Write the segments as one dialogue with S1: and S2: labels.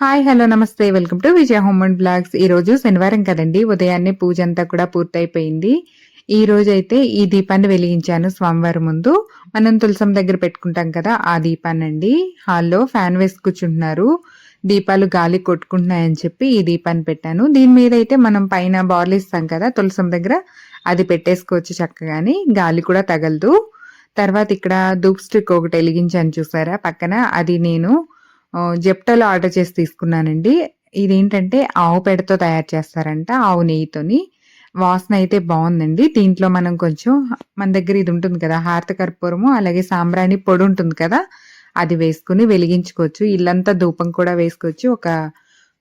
S1: Hi hello నమస్తే. Welcome to Vijaya home and blogs. ఈ రోజు శనివారం కదండి. ఉదయాన్నే పూజ అంతా కూడా పూర్తయిపోయింది. ఈ రోజు అయితే ఈ దీపాన్ని వెలిగించాను స్వామివారి ముందు. మనం తులసం దగ్గర పెట్టుకుంటాం కదా ఆ దీపాన్ని అండి హాల్లో ఫ్యాన్ వేసి కూర్చుంటున్నారు. దీపాలు గాలి కొట్టుకుంటున్నాయని చెప్పి ఈ దీపాన్ని పెట్టాను. దీని మీద అయితే మనం పైన బార్లు ఇస్తాం కదా తులసం దగ్గర. అది పెట్టేసుకోవచ్చు చక్కగాని. గాలి కూడా తగలదు. తర్వాత ఇక్కడ ధూప్ స్టిక్ ఒకటి వెలిగించాను చూసారా? పక్కన అది నేను జెప్టోలో ఆర్డర్ చేసి తీసుకున్నానండి. ఇదేంటంటే ఆవు పేడతో తయారు చేస్తారంట ఆవు నెయ్యితోని. వాసన అయితే బాగుందండి. దీంట్లో మనం కొంచెం మన దగ్గర ఇది ఉంటుంది కదా హారత కర్పూరము అలాగే సాంబ్రాణి పొడి ఉంటుంది కదా అది వేసుకుని వెలిగించుకోవచ్చు. ఇల్లంతా ధూపం కూడా వేసుకోవచ్చు. ఒక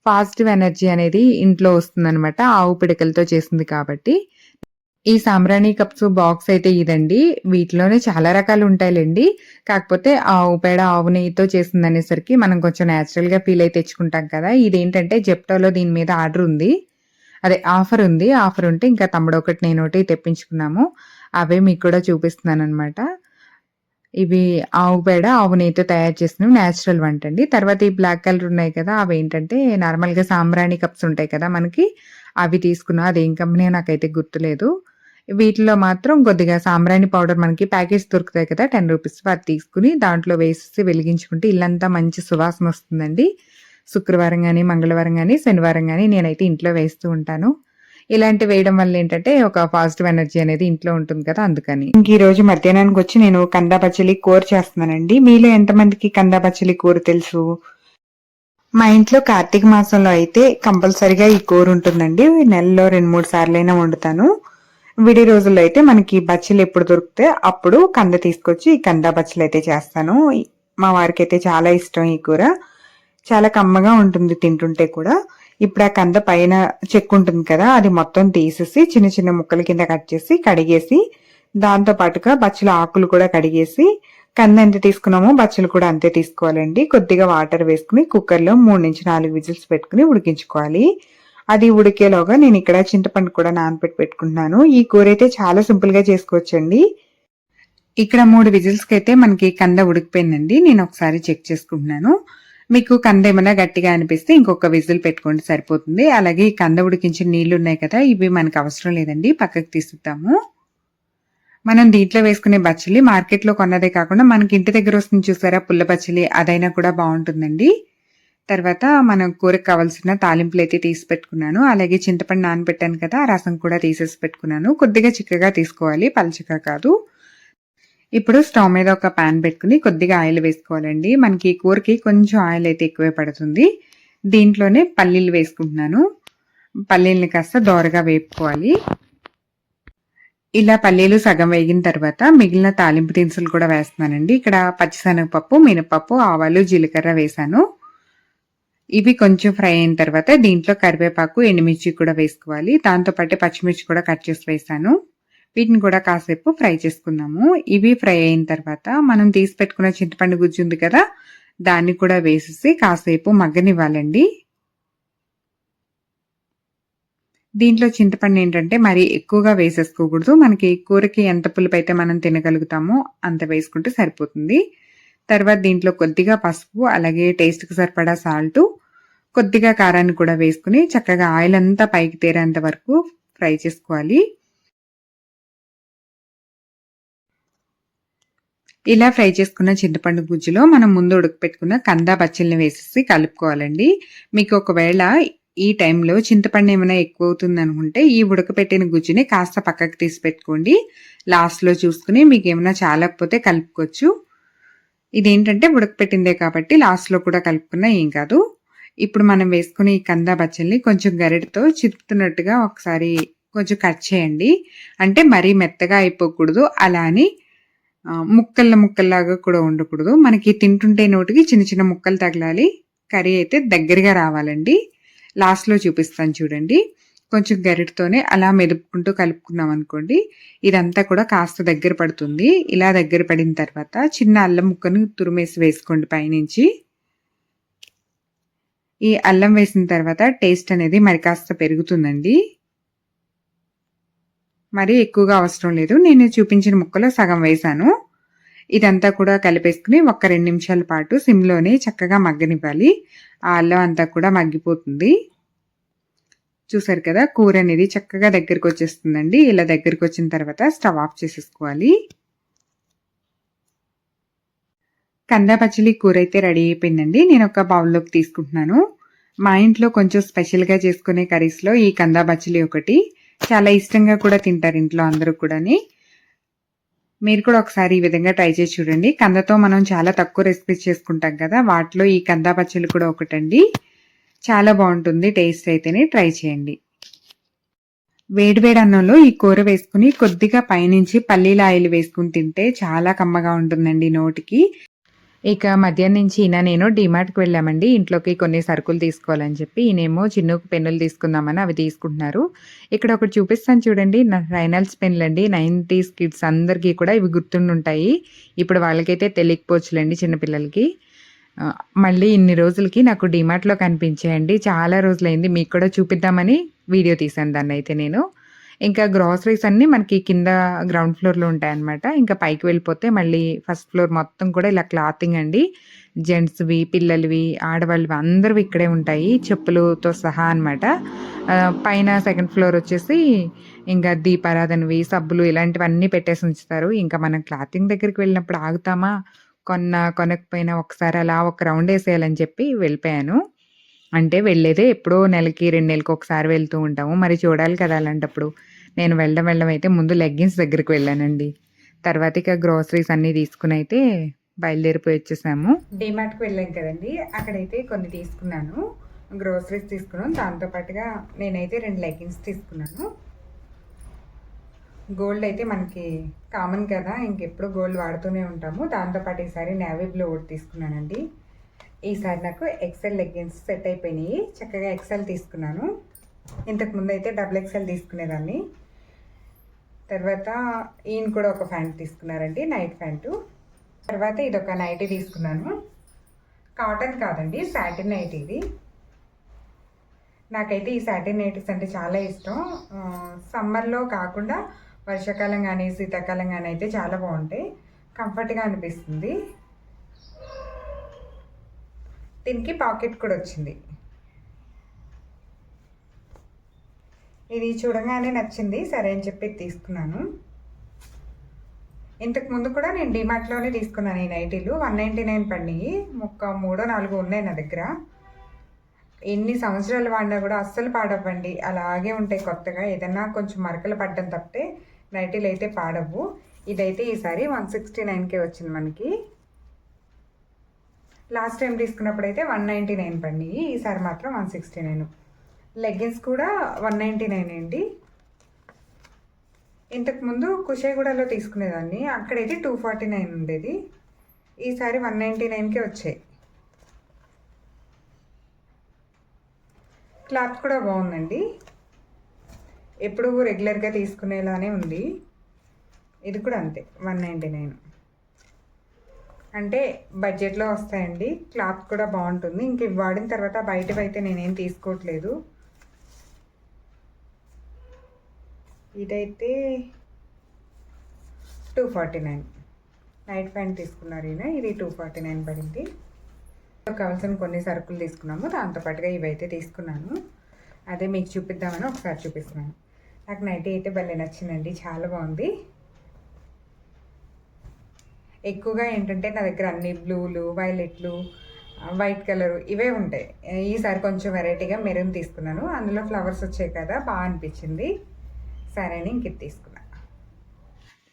S1: పాజిటివ్ ఎనర్జీ అనేది ఇంట్లో వస్తుంది ఆవు పిడకలతో చేసింది కాబట్టి. ఈ సాంబ్రాణి కప్స్ బాక్స్ అయితే ఇదండి. వీటిలోనే చాలా రకాలు ఉంటాయిలేండి. కాకపోతే ఆవు పేడ ఆవు నెయ్యితో చేసింది అనేసరికి మనం కొంచెం న్యాచురల్గా ఫీల్ అయి తెచ్చుకుంటాం కదా. ఇదేంటంటే జెప్టోలో దీని మీద ఆర్డర్ ఉంది. అదే ఆఫర్ ఉంది. ఆఫర్ ఉంటే ఇంకా తమ్ముడు ఒకటి నేను ఒకటి తెప్పించుకున్నాము. అవే మీకు కూడా చూపిస్తున్నాను అనమాట ఇవి ఆవు పేడ ఆవు నెయ్యితో తయారు చేసినవి న్యాచురల్ వంట అండి తర్వాత ఈ బ్లాక్ కలర్ ఉన్నాయి కదా అవి ఏంటంటే నార్మల్గా సాంబ్రాణి కప్స్ ఉంటాయి కదా మనకి. అవి తీసుకున్నా. ఏం కంపెనీ నాకైతే గుర్తులేదు. వీటిలో మాత్రం కొద్దిగా సాంబ్రాణి పౌడర్ మనకి ప్యాకేజ్ దొరుకుతాయి కదా టెన్ రూపీస్. అది తీసుకుని దాంట్లో వేసేసి వెలిగించుకుంటే ఇల్లంతా మంచి సువాసన వస్తుందండి. శుక్రవారం కానీ మంగళవారం కానీ శనివారం కానీ నేనైతే ఇంట్లో వేస్తూ ఉంటాను. ఇలాంటి వేయడం వల్ల ఏంటంటే ఒక పాజిటివ్ ఎనర్జీ అనేది ఇంట్లో ఉంటుంది కదా అందుకని. ఇంక ఈ రోజు మధ్యాహ్నానికి వచ్చి నేను కందా పచ్చలి కూర చేస్తున్నానండి. మీలో ఎంతమందికి కందా పచ్చలి కూర తెలుసు? మా ఇంట్లో కార్తీక మాసంలో అయితే కంపల్సరిగా ఈ కూర ఉంటుందండి. నెలలో రెండు మూడు సార్లైనా వండుతాను. విడి రోజుల్లో అయితే మనకి బచ్చలు ఎప్పుడు దొరికితే అప్పుడు కంద తీసుకొచ్చి ఈ కంద బచ్చలు అయితే చేస్తాను. మా వారికి అయితే చాలా ఇష్టం ఈ కూర. చాలా కమ్మగా ఉంటుంది తింటుంటే కూడా. ఇప్పుడు ఆ కంద పైన చెక్కు ఉంటుంది కదా అది మొత్తం తీసేసి చిన్న చిన్న ముక్కల కింద కట్ చేసి కడిగేసి దాంతో పాటుగా బచ్చల ఆకులు కూడా కడిగేసి కంద ఎంత తీసుకున్నామో బచ్చలు కూడా అంతే తీసుకోవాలండి. కొద్దిగా వాటర్ వేసుకుని కుక్కర్లో మూడు నుంచి నాలుగు విజిల్స్ పెట్టుకుని ఉడికించుకోవాలి. అది ఉడికేలోగా నేను ఇక్కడ చింతపండు కూడా నానబెట్టి పెట్టుకుంటున్నాను. ఈ కూర అయితే చాలా సింపుల్గా చేసుకోవచ్చండి. ఇక్కడ మూడు విజిల్స్కి అయితే మనకి కంద ఉడికిపోయిందండి. నేను ఒకసారి చెక్ చేసుకుంటున్నాను. మీకు కంద ఏమైనా గట్టిగా అనిపిస్తే ఇంకొక విజిల్ పెట్టుకోండి సరిపోతుంది. అలాగే ఈ కంద ఉడికించిన నీళ్ళు ఉన్నాయి కదా ఇవి మనకు అవసరం లేదండి. పక్కకు తీసుకుతాము మనం దీంట్లో వేసుకునే బచ్చలి మార్కెట్లో కొన్నదే కాకుండా మనకి ఇంటి దగ్గర వస్తుంది చూసారా పుల్ల బచ్చలి అదైనా కూడా బాగుంటుందండి. తర్వాత మనం కూరకు కావాల్సిన తాలింపులు అయితే తీసి పెట్టుకున్నాను. అలాగే చింతపండు నానబెట్టాను కదా ఆ రసం కూడా తీసేసి పెట్టుకున్నాను. కొద్దిగా చిక్కగా తీసుకోవాలి పలచగా కాదు. ఇప్పుడు స్టవ్ మీద ఒక పాన్ పెట్టుకుని కొద్దిగా ఆయిల్ వేసుకోవాలండి. మనకి కూరకి కొంచెం ఆయిల్ అయితే ఎక్కువే పడుతుంది. దీంట్లోనే పల్లీలు వేసుకుంటున్నాను. పల్లీల్ని కాస్త దోరగా వేపుకోవాలి. ఇలా పల్లీలు సగం వేగిన తర్వాత మిగిలిన తాలింపు దినుసులు కూడా వేస్తున్నానండి. ఇక్కడ పచ్చిశనగపప్పు మినపప్పు ఆవాలు జీలకర్ర వేసాను ఇవి కొంచెం ఫ్రై అయిన తర్వాత దీంట్లో కరివేపాకు ఎండుమిర్చి కూడా వేసుకోవాలి. దాంతోపాటు పచ్చిమిర్చి కూడా కట్ చేసి వేసాను. వీటిని కూడా కాసేపు ఫ్రై చేసుకుందాము. ఇవి ఫ్రై అయిన తర్వాత మనం తీసి పెట్టుకున్న చింతపండు గుజ్జు ఉంది కదా దాన్ని కూడా వేసేసి కాసేపు మగ్గనివ్వాలండి. దీంట్లో చింతపండు ఏంటంటే మరి ఎక్కువగా వేసేసుకోకూడదు. మనకి కూరకి ఎంత పులుపు అయితే మనం తినగలుగుతామో అంత వేసుకుంటే సరిపోతుంది. తర్వాత దీంట్లో కొద్దిగా పసుపు అలాగే టేస్ట్కి సరిపడా సాల్ట్ కొద్దిగా కారాన్ని కూడా వేసుకుని చక్కగా ఆయిల్ అంతా పైకి తేరేంత వరకు ఫ్రై చేసుకోవాలి. ఇలా ఫ్రై చేసుకున్న చింతపండు గుజ్జులో మనం ముందు ఉడకపెట్టుకున్న కందా బచ్చల్ని వేసేసి కలుపుకోవాలండి. మీకు ఒకవేళ ఈ టైంలో చింతపండు ఏమైనా ఎక్కువ అవుతుంది అనుకుంటే ఈ ఉడకపెట్టిన గుజ్జుని కాస్త పక్కకు తీసి పెట్టుకోండి. లాస్ట్లో చూసుకుని మీకు ఏమైనా చాలకపోతే కలుపుకోవచ్చు. ఇదేంటంటే ఉడకపెట్టిందే కాబట్టి లాస్ట్లో కూడా కలుపుకున్నా ఏం కాదు. ఇప్పుడు మనం వేసుకునే ఈ కందా బచ్చల్ని కొంచెం గరిటతో చిరుపుతున్నట్టుగా ఒకసారి కొంచెం కట్ చేయండి. అంటే మరీ మెత్తగా అయిపోకూడదు. అలా అని ముక్కల ముక్కల్లాగా కూడా ఉండకూడదు. మనకి తింటుంటే నోటికి చిన్న చిన్న ముక్కలు తగలాలి. కర్రీ అయితే దగ్గరగా రావాలండి. లాస్ట్లో చూపిస్తాను చూడండి. కొంచెం గరిటతోనే అలా మెదుపుకుంటూ కలుపుకున్నాం అనుకోండి ఇదంతా కూడా కాస్త దగ్గర పడుతుంది. ఇలా దగ్గర పడిన తర్వాత చిన్న అల్లం ముక్కను తురిమేసి వేసుకోండి పైనుంచి. ఈ అల్లం వేసిన తర్వాత టేస్ట్ అనేది మరి కాస్త పెరుగుతుందండి. మరి ఎక్కువగా అవసరం లేదు. నేను చూపించిన ముక్కలో సగం వేశాను. ఇదంతా కూడా కలిపేసుకుని ఒక రెండు నిమిషాల పాటు సిమ్లోనే చక్కగా మగ్గనివ్వాలి. ఆ అల్లం అంతా కూడా మగ్గిపోతుంది. చూసారు కదా? కూర అనేది చక్కగా దగ్గరికి వచ్చేస్తుందండి ఇలా దగ్గరికి వచ్చిన తర్వాత స్టవ్ ఆఫ్ చేసేసుకోవాలి. కంద పచ్చలి కూర అయితే రెడీ అయిపోయిందండి. నేను ఒక బౌల్లోకి తీసుకుంటున్నాను. మా ఇంట్లో కొంచెం స్పెషల్గా చేసుకునే కర్రీస్లో ఈ కందా బచ్చలి ఒకటి. చాలా ఇష్టంగా కూడా తింటారు ఇంట్లో అందరూ కూడాని. మీరు కూడా ఒకసారి ఈ విధంగా ట్రై చేసి చూడండి. కందతో మనం చాలా తక్కువ రెసిపీస్ చేసుకుంటాం కదా? వాటిలో ఈ కందా పచ్చళ్ళు కూడా ఒకటండి. చాలా బాగుంటుంది. టేస్ట్ అయితేనే ట్రై చేయండి. వేడివేడి అన్నంలో ఈ కూర వేసుకుని కొద్దిగా పైనుంచి పల్లీల ఆయిల్ వేసుకుని తింటే చాలా కమ్మగా ఉంటుందండి నోటికి. ఇక మధ్యాహ్నం నుంచి ఈయన నేను డిమార్ట్కి వెళ్ళామండి. ఇంట్లోకి కొన్ని సరుకులు తీసుకోవాలని చెప్పి ఈయనేమో చిన్నుకు పెన్నులు తీసుకుందామని అవి తీసుకుంటున్నారు. ఇక్కడ ఒకటి చూపిస్తాను చూడండి. రైనల్స్ పెన్లు అండి. నైంటీస్ కిడ్స్ అందరికీ కూడా ఇవి గుర్తుండుంటాయి. ఇప్పుడు వాళ్ళకైతే తెలియకపోవచ్చులేండి చిన్నపిల్లలకి. మళ్ళీ ఇన్ని రోజులకి నాకు డిమార్ట్లో కనిపించాయండి. చాలా రోజులైంది. మీకు కూడా చూపిద్దామని వీడియో తీసాను దాన్ని అయితే నేను. ఇంకా గ్రాసరీస్ అన్నీ మనకి కింద గ్రౌండ్ ఫ్లోర్లో ఉంటాయన్నమాట. ఇంకా పైకి వెళ్ళిపోతే మళ్ళీ ఫస్ట్ ఫ్లోర్ మొత్తం కూడా ఇలా క్లాతింగ్ అండి. జెంట్స్వి పిల్లలవి ఆడవాళ్ళవి అందరివి ఇక్కడే ఉంటాయి. చెప్పులతో సహా అనమాట పైన సెకండ్ ఫ్లోర్ వచ్చేసి ఇంకా దీపారాధనవి సబ్బులు ఇలాంటివన్నీ పెట్టేసి ఉంచుతారు. ఇంకా మనం క్లాతింగ్ దగ్గరికి వెళ్ళినప్పుడు ఆగుతామా? కొన్న కొనకపోయినా ఒకసారి అలా ఒక రౌండ్ వేసేయాలని చెప్పి వెళ్ళిపోయాను. అంటే వెళ్ళేదే ఎప్పుడో నెలకి రెండు నెలలకు ఒకసారి వెళ్తూ ఉంటాము. మరి చూడాలి కదా అలాంటప్పుడు. నేను వెళ్ళడం వెళ్ళడం అయితే ముందు లెగ్గిన్స్ దగ్గరికి వెళ్ళానండి. తర్వాత ఇక గ్రోసరీస్ అన్నీ తీసుకుని అయితే బయలుదేరిపోయి వచ్చేసాము. డిమార్ట్కి వెళ్ళాం కదండి. అక్కడైతే కొన్ని తీసుకున్నాను. గ్రోసరీస్ తీసుకున్నాను. దాంతోపాటుగా నేనైతే రెండు లెగ్గిన్స్ తీసుకున్నాను. గోల్డ్ అయితే మనకి కామన్ కదా ఇంకెప్పుడు గోల్డ్ వాడుతూనే ఉంటాము. దాంతోపాటు ఈసారి నేవీ బ్లూ ఒకటి తీసుకున్నానండి. ఈసారి నాకు ఎక్సెల్ లెగ్గిన్స్ సెట్ అయిపోయినాయి. చక్కగా ఎక్సెల్ తీసుకున్నాను. ఇంతకు ముందు అయితే డబుల్ ఎక్సెల్ తీసుకునేదాన్ని. తర్వాత ఈయన కూడా ఒక ప్యాంట్ తీసుకున్నారండి నైట్ ప్యాంటు. తర్వాత ఇది ఒక నైటీ తీసుకున్నాను. కాటన్ కాదండి సాటిన్ నైట్ ఇది. నాకైతే ఈ సాటిన్ నైటీస్ అంటే చాలా ఇష్టం. సమ్మర్లో కాకుండా వర్షాకాలం కానీ శీతాకాలం కానీ అయితే చాలా బాగుంటాయి. కంఫర్ట్గా అనిపిస్తుంది. దీనికి పాకెట్ కూడా వచ్చింది. ఇది చూడగానే నచ్చింది. సరే అని చెప్పి తీసుకున్నాను. ఇంతకు ముందు కూడా నేను డిమార్ట్లోనే తీసుకున్నాను ఈ నైటీలు. వన్ నైంటీ నైన్ పడినాయి. ఒక మూడో నాలుగు ఉన్నాయి నా దగ్గర. ఎన్ని సంవత్సరాలు వాడినా కూడా అస్సలు పాడవ్వండి. అలాగే ఉంటాయి కొత్తగా. ఏదన్నా కొంచెం మరకలు పడ్డం తప్పితే నైటీలు అయితే పాడవు. ఇదైతే ఈసారి వన్ సిక్స్టీ నైన్కే వచ్చింది మనకి. లాస్ట్ టైం తీసుకున్నప్పుడు అయితే వన్ నైంటీ నైన్ పడినాయి. ఈసారి మాత్రం వన్ సిక్స్టీ నైన్. లెగ్గిన్స్ కూడా వన్ నైంటీ నైన్ అండి ఇంతకుముందు కుషేగూడలో తీసుకునేదాన్ని. అక్కడైతే టూ ఫార్టీ నైన్ ఉండేది. ఈసారి వన్ నైంటీ నైన్కే వచ్చాయి. క్లాత్ కూడా బాగుందండి. ఎప్పుడు రెగ్యులర్గా తీసుకునేలానే ఉంది. ఇది కూడా అంతే వన్ నైంటీ నైన్. అంటే బడ్జెట్లో వస్తాయండి క్లాత్ కూడా బాగుంటుంది. ఇంక ఇవి వాడిన తర్వాత బయటవి అయితే నేనేం తీసుకోవట్లేదు. ఇదైతే two forty nine. Night pant తీసుకున్నారు ఈయన ఇది టూ ఫార్టీ నైన్ పడింది. కావాల్సిన కొన్ని సరుకులు తీసుకున్నాము దాంతోపాటుగా ఇవైతే తీసుకున్నాను. అదే మీకు చూపిద్దామని ఒకసారి చూపిస్తున్నాను. నాకు నైటీ అయితే భలే నచ్చిందండి చాలా బాగుంది. ఎక్కువగా ఏంటంటే నా దగ్గర అన్ని బ్లూలు వైలెట్లు వైట్ కలర్ ఇవే ఉంటాయి. ఈసారి కొంచెం వెరైటీగా మెరూన్ తీసుకున్నాను. అందులో ఫ్లవర్స్ వచ్చాయి కదా బాగా అనిపించింది. సరే అని ఇంక తీసుకున్నాను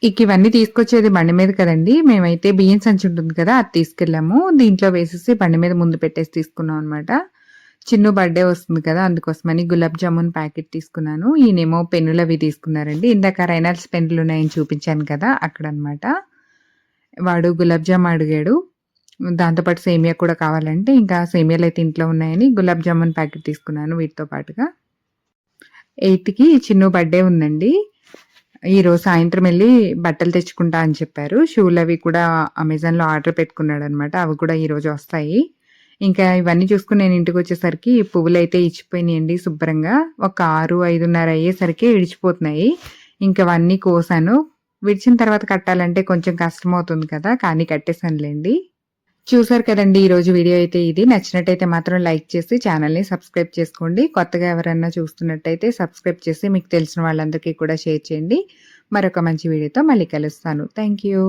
S1: ఇక ఇవన్నీ తీసుకొచ్చేది బండి మీద కదండి. మేమైతే బియ్యం సంచి ఉంటుంది కదా అది తీసుకెళ్ళాము. దీంట్లో వేసేసి బండి మీద ముందు పెట్టేసి తీసుకున్నాం అనమాట చిన్న బర్త్డే వస్తుంది కదా అందుకోసమని గులాబ్ జామున్ ప్యాకెట్ తీసుకున్నాను. ఈయనేమో పెన్నులు అవి తీసుకున్నారండి. ఇందాక రైనల్స్ పెన్నులు ఉన్నాయని చూపించాను కదా అక్కడ అనమాట వాడు గులాబ్ జామ్ అడిగాడు. దాంతోపాటు సేమియా కూడా కావాలంటే ఇంకా సేమియాలు అయితే ఇంట్లో ఉన్నాయని గులాబ్ జామున్ ప్యాకెట్ తీసుకున్నాను వీటితో పాటుగా. ఎయిత్కి చిన్న బర్త్డే ఉందండి. ఈరోజు సాయంత్రం వెళ్ళి బట్టలు తెచ్చుకుంటా అని చెప్పారు. షూలు అవి కూడా అమెజాన్లో ఆర్డర్ పెట్టుకున్నాడు అనమాట అవి కూడా ఈరోజు వస్తాయి. ఇంకా ఇవన్నీ చూసుకుని నేను ఇంటికి వచ్చేసరికి పువ్వులు అయితే ఇచ్చిపోయినాయండి శుభ్రంగా ఒక ఆరు ఐదున్నర అయ్యేసరికి ఇడిచిపోతున్నాయి ఇంకా అవన్నీ కోసాను విడిచిన తర్వాత కట్టాలంటే కొంచెం కష్టం అవుతుంది కదా! కానీ కట్టేసానులెండి. చూసారు కదండీ! ఈరోజు వీడియో అయితే ఇది. నచ్చినట్టయితే మాత్రం లైక్ చేసి ఛానల్‌ని సబ్స్క్రైబ్ చేసుకోండి. కొత్తగా ఎవరన్నా చూస్తున్నట్టయితే సబ్స్క్రైబ్ చేసి మీకు తెలిసిన వాళ్ళందరికీ కూడా షేర్ చేయండి. మరొక మంచి వీడియోతో మళ్ళీ కలుస్తాను. Thank you.